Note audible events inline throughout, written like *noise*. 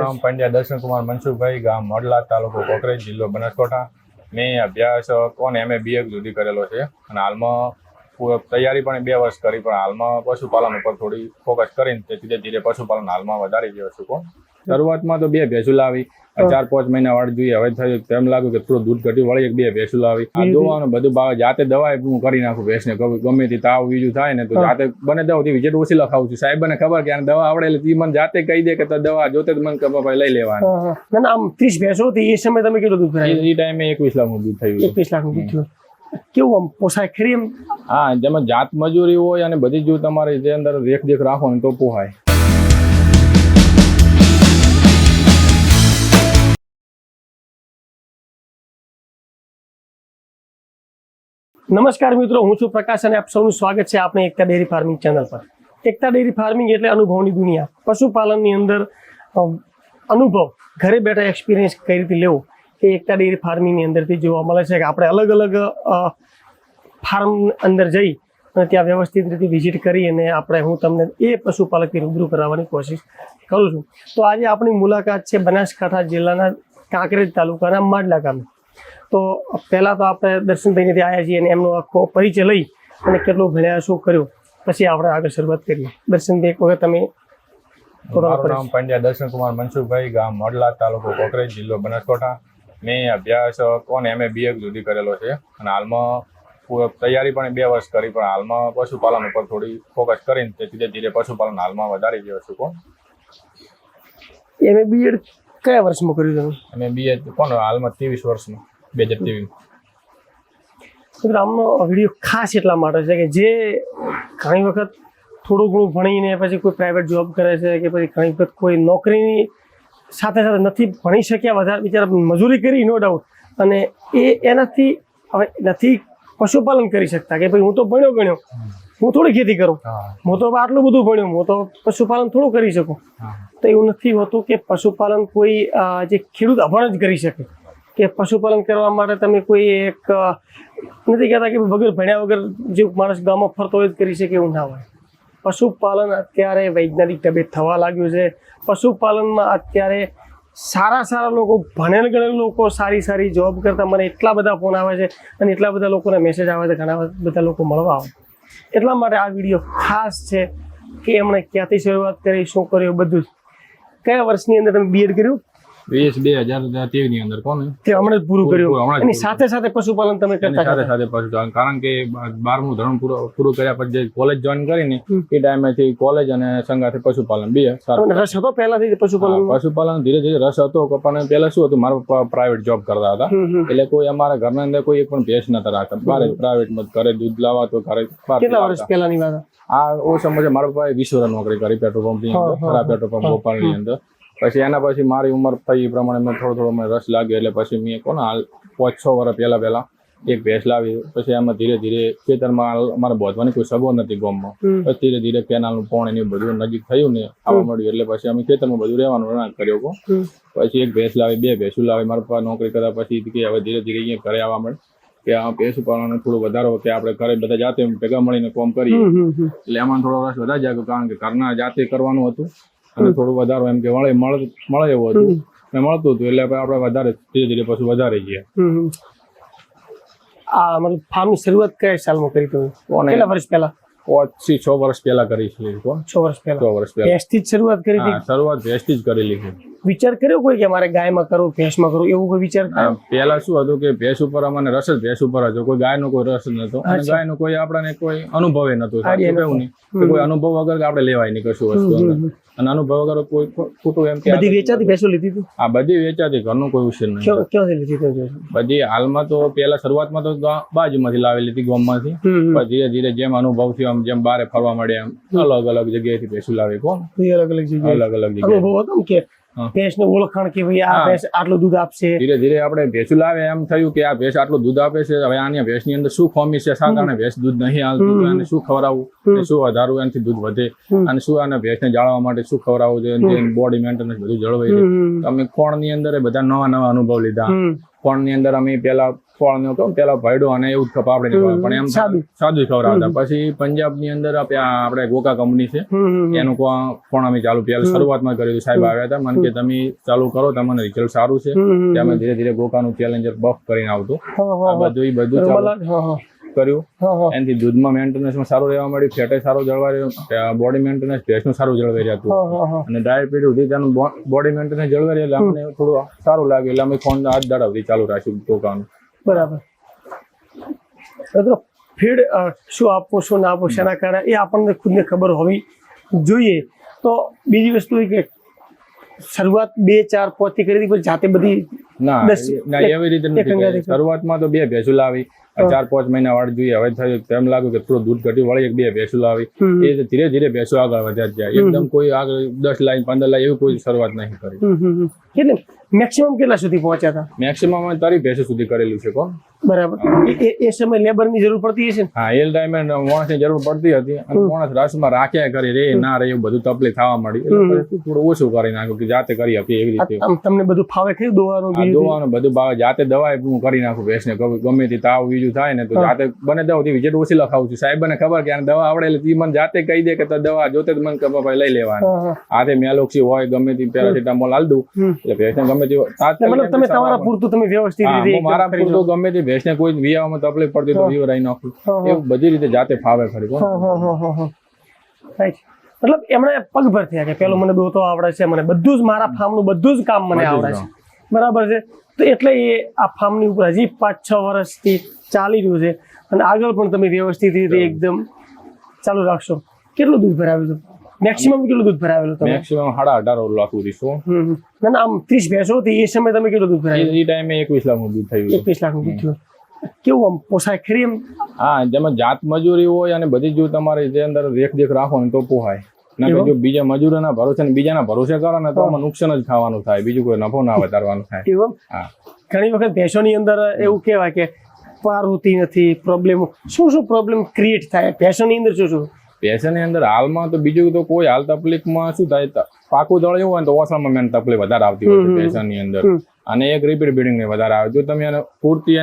નામ પંડ્યા દર્શનકુમાર મનસુખભાઈ, ગામ મોડલા, તાલુકો કોકરેજ, જિલ્લો બનાસકાંઠા. મેં અભ્યાસ કોને એમ એ બી સુધી કરેલો છે. અને હાલમાં તૈયારી પણ બે વર્ષ કરી, પણ હાલમાં પશુપાલન ઉપર થોડી ફોકસ કરીને ધીરે ધીરે પશુપાલન હાલમાં વધારી ગયો છું. શરૂઆતમાં તો બે ભેંસુ લાવી ચાર પાંચ મહિના વાળ જોઈએ. હવે થયું તેમ લાગ્યું કે થોડું દૂધ ઘટ્યું વળી એક બે ભેંસુ લાવી. આ દોવાનું બધું ભાવે જાતે દવા હું કરી નાખું ભેંસને. ગમે તે તાવ બીજું થાય ને તો જાતે બને દવા થી વિજેટ ઓછી લખાવું છું. સાહેબને ખબર કે આને દવા આવડે એટલે મને જાતે કહી દે કે તો દવા જોતે જ મને ખબર લઈ લેવાની. ના આમ ત્રીસ ભેંસો હતી એ સમય તમે કેટલું દૂધ ભરાયું? એ ટાઈમે એકવીસ લાખનું દૂધ થયું એકવીસ લાખનું દૂધ થયું. કેવું આમ પોસાય ખરી એમ? હા જેમાં જાત મજૂરી હોય અને બધી જો તમારે જે અંદર દેખ દેખ રાખો ને તો પોહાય. નમસ્કાર મિત્રો, હું છું પ્રકાશ અને આપ સૌનું સ્વાગત છે આપણે એકતા ડેરી ફાર્મિંગ ચેનલ પર. એકતા ડેરી ફાર્મિંગ એટલે અનુભવની દુનિયા. પશુપાલનની અંદર અનુભવ, ઘરે બેઠા એક્સપિરિયન્સ કઈ રીતે લેવો એ એકતા ડેરી ફાર્મિંગની અંદરથી જોવા મળે છે. કે આપણે અલગ અલગ ફાર્મ અંદર જઈ અને ત્યાં વ્યવસ્થિત રીતે વિઝિટ કરી અને આપણે હું તમને એ પશુપાલકથી રૂબરૂ કરાવવાની કોશિશ કરું છું. તો આજે આપણી મુલાકાત છે બનાસકાંઠા જિલ્લાના કાંકરેજ તાલુકાના માંડલા ગામે. તો પહેલાં તો આપણે દર્શનભાઈને ત્યાં આવ્યા છીએ અને એમનો આખો પરિચય લઈ અને કેટલું ભણ્યા શું કર્યું? પછી આપણે આગળ શરૂઆત કરીએ. દર્શનભાઈ એક વખત તમે મારું નામ પંડ્યા દર્શનકુમાર મનસુખભાઈ ગામ મોડલા તાલુકો કોકરેજ જિલ્લો બનાસકાંઠા. મેં અભ્યાસ કોને એમ એ બીએ સુધી કરેલો છે. અને હાલમાં તૈયારી પણ બે વર્ષ કરી પણ હાલમાં પશુપાલન ઉપર થોડી ફોકસ કરીને ધીરે ધીરે પશુપાલન હાલમાં વધારી ગયો છું કોણ એમ બીએડ કયા વર્ષમાં કર્યું તમે અમે બી કોણ હાલમાં ત્રેવીસ વર્ષમાં બે હજાર ત્રેવીસ મિત્રો આમનો વીડિયો ખાસ એટલા માટે છે કે જે ઘણી વખત થોડું ઘણું ભણીને પછી કોઈ પ્રાઇવેટ જોબ કરે છે કે પછી ઘણી વખત કોઈ નોકરીની સાથે સાથે નથી ભણી શક્યા વધારે બિચારા મજૂરી કરી નો ડાઉટ અને એ એનાથી હવે નથી પશુપાલન કરી શકતા કે ભાઈ હું તો ભણ્યો ગણ્યો. હું થોડી ખેતી કરું. હું. તો આટલું બધું ભણ્યું. હું તો પશુપાલન થોડું કરી શકું. તો એવું નથી હોતું કે પશુપાલન કોઈ જે ખેડૂત અભણ જ કરી શકે. કે પશુપાલન કરવા માટે તમે કોઈ એક નથી કહેતા કે વગર ભણ્યા વગર જે માણસ ગામમાં ફરતો હોય જ કરી શકે એવું ના હોય. પશુપાલન અત્યારે વૈજ્ઞાનિક તબિયત થવા લાગ્યું છે. પશુપાલનમાં અત્યારે સારા સારા લોકો ભણેલ ગણેલ લોકો સારી સારી જોબ કરતા મને એટલા બધા ફોન આવે છે અને એટલા બધા લોકોના મેસેજ આવે છે. ઘણા બધા લોકો મળવા આવે. એટલા માટે આ વીડિયો ખાસ છે કે એમણે ક્યાંથી શરૂઆત કરી, શું કર્યું, બધું જ. કયા વર્ષની અંદર તમે બીએડ કર્યું? વીસ બે હજારની અંદર કોને તે હમણાં જ પૂરું પૂરું, કર્યું. એની સાથે સાથે પશુપાલન તમે કરતા સાથે સાથે પશુપાલન કારણ કે બારમું ધોરણ પૂરું પૂરું કર્યા પછી કોલેજ જોઈન કરીને. એ ટાઈમેથી કોલેજ અને સંગાથે પશુપાલન બે રસ હતો પહેલાથી પશુપાલન? પશુપાલન ધીરે ધીરે રસ હતો પણ પહેલા શું હતું મારા પપ્પા પ્રાઇવેટ જોબ કરતા હતા. એટલે કોઈ અમારા ઘરના અંદર કોઈ એક પણ ભેંસ નતા રાખતા. બારે પ્રાઇવેટમાં ઘરે દૂધ લાવવા તો ઘરે કેટલા વર્ષ. પહેલાની વાત? આ ઓ સમજે મારા પપ્પાએ વીસ વર્ષ નોકરી કરી પેટ્રોલ પંપની અંદર ખરા પેટ્રોલ પંપ હા, ગોપાલની અંદર. પછી એના પછી મારી ઉંમર થઈ એ પ્રમાણે મેં થોડો થોડો મને રસ લાગ્યો એટલે પછી મેં કોને હાલ પાંચ છ વર્ષ પહેલાં પહેલાં એક ભેંસ લાવી. પછી એમાં ધીરે ધીરે ખેતરમાં અમારે બોધવાની કોઈ સગવડ નથી ગામમાં. પછી ધીરે ધીરે કેનાલનું પોણ એની બધું નજીક થયું ને આવવા મળ્યું એટલે પછી અમે ખેતરમાં બધું રહેવાનું કર્યો કો પછી એક ભેંસ લાવી બે ભેંસું લાવી. મારા પપ્પા નોકરી કરતા પછી કે હવે ધીરે ધીરે અહીંયા ઘરે આવવા મળે કે આ ભેંસું પાલન થોડું વધારો કે આપણે ઘરે બધા જાતે ભેગા મળીને કોમ કરીએ. એટલે એમાં થોડો રસ વધારે જાગ્યો કારણ કે ઘરના જાતે કરવાનું હતું. અને થોડું વધારો એમ કે મળે મળે એવું હતું. ને મળતું હતું એટલે આપણે વધારે ધીરે ધીરે પછી વધારે ગયા. આ મતલબ ફાર્મની શરૂઆત કયા સાલમાં કરી તમે? કેટલા વર્ષ પહેલા? પાંચ છ વર્ષ પહેલા કરી છે છ વર્ષ છ વર્ષ પહેલા. ભેંસથી જ શરૂઆત કરી હતી? શરૂઆત ભેંસથી જ કરેલી છે. વિચાર કર્યો કોઈ કે મારે ગાયમાં કરવું ભેંસમાં કરવું? એવું કોઈ વિચાર પહેલા શું હતું કે ભેંસ ઉપર અમને રસ જ ભેંસ ઉપર હતો. કોઈ ગાયનો કોઈ રસ નતો અને. ગાયનો કોઈ આપણને કોઈ અનુભવે નતો કેવું નહીં? કોઈ અનુભવ વગર આપણે લેવાય નહીં કશું વસ્તુ અને અનુભવ વગર કોઈ ખોટું એમ કે બધી વેચાતી ભેંસો લીધી હતી? આ બધી વેચાતી ઘરનું કોઈ ઉછેર નહીં ક્યાં- ક્યાંથી લીધી હતી બધી હાલમાં તો પેલા શરૂઆતમાં તો બાજુમાંથી લાવેલી હતી ગામમાંથી. હમ. ધીરે ધીરે જેમ અનુભવ થયો આમ જેમ બારે ફરવા મળ્યા એમ અલગ અલગ જગ્યાએથી ભેંસું લાવે કોણ? અલગ અલગ જગ્યાએ. અલગ અલગ જગ્યાએ. અનુભવ હતો કે. ભેંસને ઓળખાણ કે ભાઈ આ ભેંસ આટલું દૂધ આપશે? ધીરે ધીરે આપણે ભેંસું લાવે એમ થયું કે આ ભેંસ આટલું દૂધ આપે છે. હવે આની ભેંસની અંદર શું ખોમી છે? શા કારણે ભેંસ દૂધ નહીં આવતું? અને એને શું ખવડાવવું? શું વધારવું? એનાથી દૂધ વધે. અને શું આને ભેંસને જાળવવા માટે શું ખવડાવવું જોઈએ? બોડી મેન્ટેનન્સ બધું જળવાઈ અમે ખોણની અંદર બધા નવા નવા અનુભવ લીધા. ખોણની ની અંદર અમે પેલા ફળ નતો પેલા ભયડો અને એવું જ આપણે પણ એમ સાદું. ખવડાવતા. પછી પંજાબની અંદર આપણે ગોકા કંપની છે. એનું પણ અમે ચાલુ પહેલા શરૂઆતમાં કર્યું સાહેબ આવ્યા હતા. મને કે તમે ચાલુ કરો તમને રિઝલ્ટ સારું છે. અમે ધીરે ધીરે ગોકાનું ચેલેન્જર બફ કરીને આવતું. બધું બધું ચાલુ. કર્યું. એનાથી દૂધમાં મેન્ટેનન્સમાં સારું રહેવા મળ્યું ફેટે સારું જળવાઈ રહ્યું બોડી મેન્ટેનન્સ ભેંસનું સારું જળવાઈ રહેતું. અને ડાયાબિટીસ સુધી તેનું બોડી મેન્ટેનન્સ જળવાઈ રહ્યું એટલે અમને થોડું સારું લાગ્યું. એટલે અમે ફોન હાથ દાડા સુધી ચાલુ રાખ્યું ટોકાનું બરાબર. મિત્રો ફીડ શું આપવું શું ના આપવું શેના કારણે એ આપણને ખુદને ખબર હોવી જોઈએ. તો બીજી વસ્તુ એ કે શરૂઆત બે ચાર પોતી કરી હતી પણ જાતે બધી ના ના એવી રીતે નથી શરૂઆતમાં તો બે ભેંસુ લાવી ચાર પાંચ મહિના વાળ જોઈએ હવે થયું તેમ લાગ્યું કે થોડું દૂધ ઘટ્યું વળી એક બે ભેંસુ લાવી. એ ધીરે ધીરે ભેંસો આગળ વધ્યા જાય એકદમ કોઈ આગળ દસ લાઈન પંદર લાઈન એવી કોઈ શરૂઆત નહીં કરી. મેક્સિમમ કેટલા સુધી પહોંચ્યા હતા? મેક્સિમમ અમે તારી ભેંસો સુધી કરેલું છે કોણ? બરાબર. એ- સમય લેબરની જરૂર પડતી હશે ને? હા એ ટાઈમે માણસની જરૂર પડતી હતી અને માણસ રસમાં રાખ્યા કરી રે ના રે એવું બધું તકલીફ થવા મળી એટલે થોડું ઓછું કરી નાખ્યું કે જાતે કરી આપીએ એવી રીતે. તમને બધું ફાવે ખરી દોવાનું દવાનું બધું ભાવે જાતે દવા હું કરી નાખું ભેંસને ગમે- ગમે તે તાવ બીજું થાય ને તો જાતે બને દવા તે વિજેટ ઓછી લખાવું છું. સાહેબ ને ખબર કે આને દવા આવડે એટલે મને જાતે કહી દે કે તો દવા જોતે જ મને ખબર લઈ લેવાની. હાથે મેલોક્ષી મેલોક્સી હોય ગમે તે પેરાસિટામોલ હાલ દઉં. એટલે ભેંસને ગમે મતલબ તમે તમારા પૂરતું તમે વ્યવસ્થિત રીતે મારા પૂરતું ગમે તે ભેંસને કોઈ વિયાવામાં તકલીફ પડતી તો વિવરાઈ નાખું. એવું બધી રીતે જાતે ફાવે ખરી. મતલબ એમણે પગભર થયા કે પેલો મને દોતો આવડે છે મને બધું જ મારા ફાર્મનું બધું જ કામ મને આવડે છે. બરાબર છે? તો એટલે એ આ ફાર્મની ઉપર હજી પાંચ છ વર્ષથી ચાલી રહ્યું છે. અને આગળ પણ તમે વ્યવસ્થિત રીતે એકદમ ચાલુ રાખશો. કેટલું દૂધ ભરાવેલું મેક્સિમમ કેટલું દૂધ ભરાવેલું તમે? મેક્સિમમ સાડા અઢાર લાખું હમ, હમ. ના ના આમ ત્રીસ ભેંસો હતી એ સમયે તમે કેટલું દૂધ ભરાવ્યું? એ ટાઈમે એકવીસ લાખનું દૂધ થયું. એકવીસ લાખનું દૂધ થયું. કેવું આમ પોસાય ખરી એમ? હા જેમાં જાત મજૂરી હોય અને બધી જો તમારે જે અંદર દેખ દેખ રાખો ને તો પોહાય. ના? જો બીજા મજૂરોના ભરોસે ને બીજાના ભરોસે કરો ને તો આમાં નુકસાન જ ખાવાનું થાય. બીજું કોઈ નફો ના વધારવાનું થાય. એવું? હા. ઘણી વખત ભેંસોની અંદર એવું કહેવાય કે પાર હોતી નથી પ્રોબ્લેમ શું શું પ્રોબ્લેમ ક્રિએટ થાય? ભેંસોની અંદર શું શું? પેશનની અંદર હાલમાં તો બીજું તો કોઈ હાલ તકલીફમાં શું થાય? પાકું દળ્યું હોય તો ઓછામાં મેન તકલીફ વધારે આવતી હોય છે. અંદર. અને એક રિપીટ બિલ્ડિંગ ને વધારે આવે. જો તમે એને પૂરતી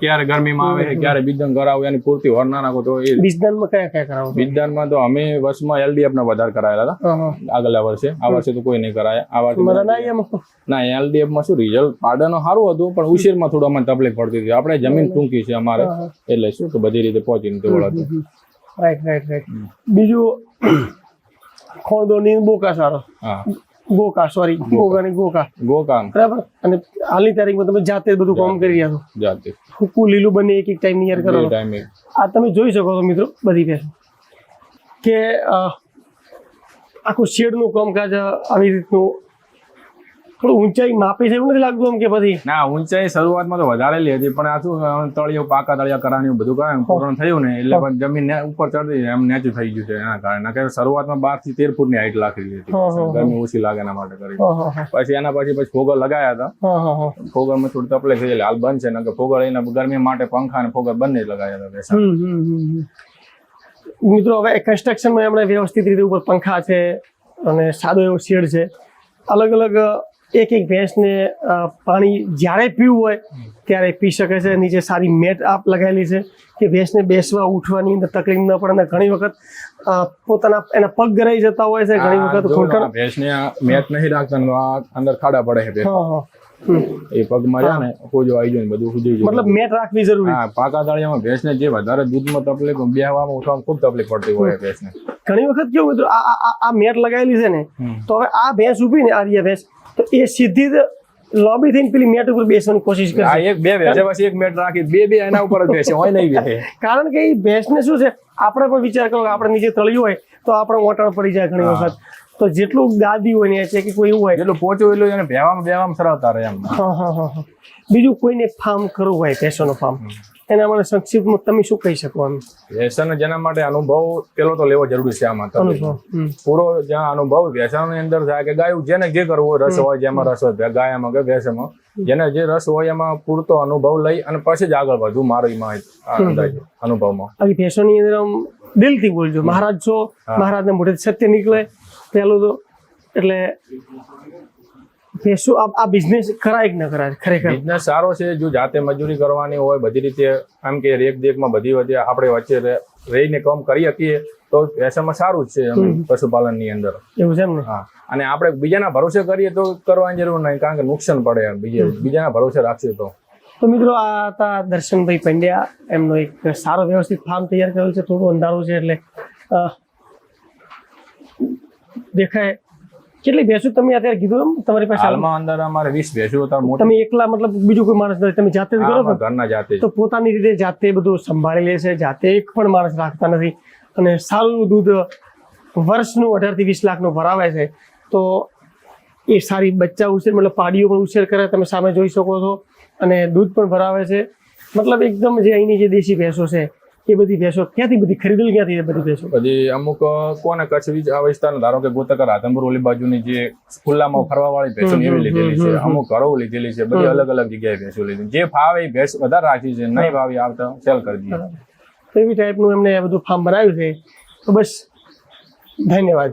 ક્યારે ગરમીમાં આવે ક્યારે બીજન કરાવો એની પૂરતી વર ના નાખો તો એ બીજદાનમાં કયા કયા કરાવો? બીજદાનમાં તો અમે વર્ષમાં એલડીએફ ના વધારે કરાયેલા હતા. આગલા વર્ષે. આ વર્ષે તો કોઈ નહીં કરાયા. આ વર્ષે ના એલડીએફમાં શું રિઝલ્ટ પાડવાનું સારું હતું પણ ઉશીરમાં થોડું અમને તકલીફ પડતી હતી. આપણે જમીન ટૂંકી છે અમારે. એટલે શું કે બધી રીતે પહોંચીને તો વળતું. રાઈટ રાઈટ રાઈટ બીજું *clears throat* ખોણદોની બોકા સારો ગોકા સોરી ગોકાની ગોકા ગોકા. બરાબર? અને હાલની તારીખમાં તમે જાતે બધું કામ કરી રહ્યા છો. જાતે. સૂકું લીલું બને એક એક ટાઈમ નિયર કરો. આ તમે જોઈ શકો છો મિત્રો બધી ભેંસો. કે આખું શેડનું કામકાજ આવી રીતનું થોડું ઊંચાઈ માપી છે એવું નથી લાગતું એમ કે પછી? ના ઊંચાઈ શરૂઆતમાં તો વધારેલી હતી પણ આ શું તળિયો પાકા તળિયા કરવાનું બધું કરે ને પૂરણ થયું ને એટલે પણ જમીન ઉપર ચડતી એમ નેચું થઈ ગયું છે એના કારણે. કે શરૂઆતમાં બારથી તેર ફૂટની હાઈટ રાખેલી હતી ગરમી ઓછી લાગે એના માટે કરી. પછી એના પછી પછી ફોગર લગાયા હતા. ફોગરમાં થોડી તકલીફ થઈ એટલે હાલ બંધ છે નકર ફોગર એના ગરમી માટે પંખા અને ફોગર બંને લગાયા હતા. મિત્રો હવે કન્સ્ટ્રક્શનમાં એમણે વ્યવસ્થિત રીતે ઉપર પંખા છે અને સાદો એવો શેડ છે. અલગ અલગ એક એક ભેંસને પાણી જ્યારે પીવું હોય ત્યારે પી શકે છે. નીચે સારી મેટ આપ લગાવેલી છે કે ભેંસને બેસવા ઉઠવાની અંદર તકલીફ ન પડે ઘણી વખત પોતાના એના પગ ગરાઈ જતા હોય છે. ઘણી વખત જો ભેંસને મેટ નહીં રાખતા અંદર ખાડા પડે છે. એ પગમાં જાય ને હોજો આવી જાય બધું જાય. મતલબ મેટ રાખવી જરૂરી. હા પાકા દાળિયામાં ભેંસને જે વધારે દૂધમાં તકલીફ બેહવામાં ઉઠવામાં ખૂબ તકલીફ પડતી હોય ભેંસને. ઘણી વખત કેવું મિત્રો આ આ- મેટ લગાવેલી છે ને તો હવે આ ભેંસ ઊભી ને આર્ય ભેંસ તો એ સીધી જ લોબી થઈને પેલી મેટ ઉપર બેસવાની કોશિશ આ એક બે ભેંસે પછી એક મેટ રાખી બે બે એના ઉપર જ બેસે હોય નહીં બેસે. કારણ કે એ ભેંસને શું છે આપણે પણ વિચાર કરો કે આપણે નીચે તળિયું હોય તો આપણે ઓટણ પડી જાય ઘણી વખત. તો જેટલું ગાદી હોય ને છે કે કોઈ એવું હોય. એટલું પોચું એટલું એને ભેવામાં ભેવામાં સરાવતા રહે એમ. હા હા હા હા. બીજું કોઈને ફાર્મ કરવું હોય ભેંસોનું ફાર્મ એના માટે સંક્ષિપ્તમાં તમે શું કહી શકો એમ વ્યસન જેના માટે અનુભવ પેલો તો લેવો જરૂરી છે આમાં પૂરો જ્યાં અનુભવ વ્યસનની અંદર થાય કે ગાયું જેને જે કરવું રસ હોય જેમાં રસ હોય ગાયામાં કે ભેંસમાં જેને જે રસ હોય એમાં પૂરતો અનુભવ લઈ અને પછી જ આગળ વધવું મારો અનુભવમાં. ભેંસોની અંદર દિલથી બોલજો. મહારાજ છો મહારાજને મોઢે સત્ય નીકળે પહેલું તો એટલે ભેંસો આ બિઝનેસ કરાય કે ન કરાય? ખરેખર. બિઝનેસ સારો છે જો જાતે મજૂરી કરવાની હોય બધી રીતે આમ કે રેક દેખમાં બધી વચ્ચે આપણે વચ્ચે રહીને કામ કરી શકીએ તો પૈસામાં સારું જ છે પશુપાલનની પશુપાલનની અંદર. એવું છે એમ ને? હા. અને આપણે બીજાના ભરોસે કરીએ તો કરવાની જરૂર નહીં કારણ કે નુકસાન પડે બીજે બીજાના ભરોસે રાખશે તો. તો મિત્રો આ હતા દર્શનભાઈ પંડ્યા એમનો એક સારો વ્યવસ્થિત ફાર્મ તૈયાર કરેલો છે થોડું અંધારું છે એટલે દેખાય કેટલી ભેંસો તમે અત્યારે કીધું એમ? તમારી પાસે હાલમાં અંદર અમારે વીસ ભેંસો હતા મોટી. તમે એકલા મતલબ બીજું કોઈ માણસ નથી તમે જાતે જ કરો છો? ઘરના જાતે તો પોતાની રીતે જાતે બધું સંભાળી લે છે જાતે એક પણ માણસ રાખતા નથી. અને સારું દૂધ વર્ષનું અઢારથી વીસ લાખનું ભરાવે છે. તો એ સારી બચ્ચા ઉછેર મતલબ પાડીઓ પણ ઉછેર કરે તમે સામે જોઈ શકો છો. અને દૂધ પણ ભરાવે છે. મતલબ એકદમ જે અહીંની જે દેશી ભેંસો છે એ બધી ભેંસો ક્યાંથી બધી ખરીદેલી ક્યાંથી બધી ભેંસો? બધી અમુક કોને કચ્છ આ વિસ્તારના ધારો કે ગોતકર રાધનપુર ઓલી બાજુની જે ખુલ્લામાં ફરવા વાળી ભેંસો એવી લીધેલી છે અમુક ઘરો લીધેલી છે બધી અલગ અલગ જગ્યાએ ભેંસો લીધી. જે ફાવે એ ભેંસ વધારે રાખી છે નહીં ભાવે આવતા સેલ કરી દઈએ. તો એવી ટાઈપનું એમને બધું ફાર્મ બનાવ્યું છે. તો બસ ધન્યવાદ.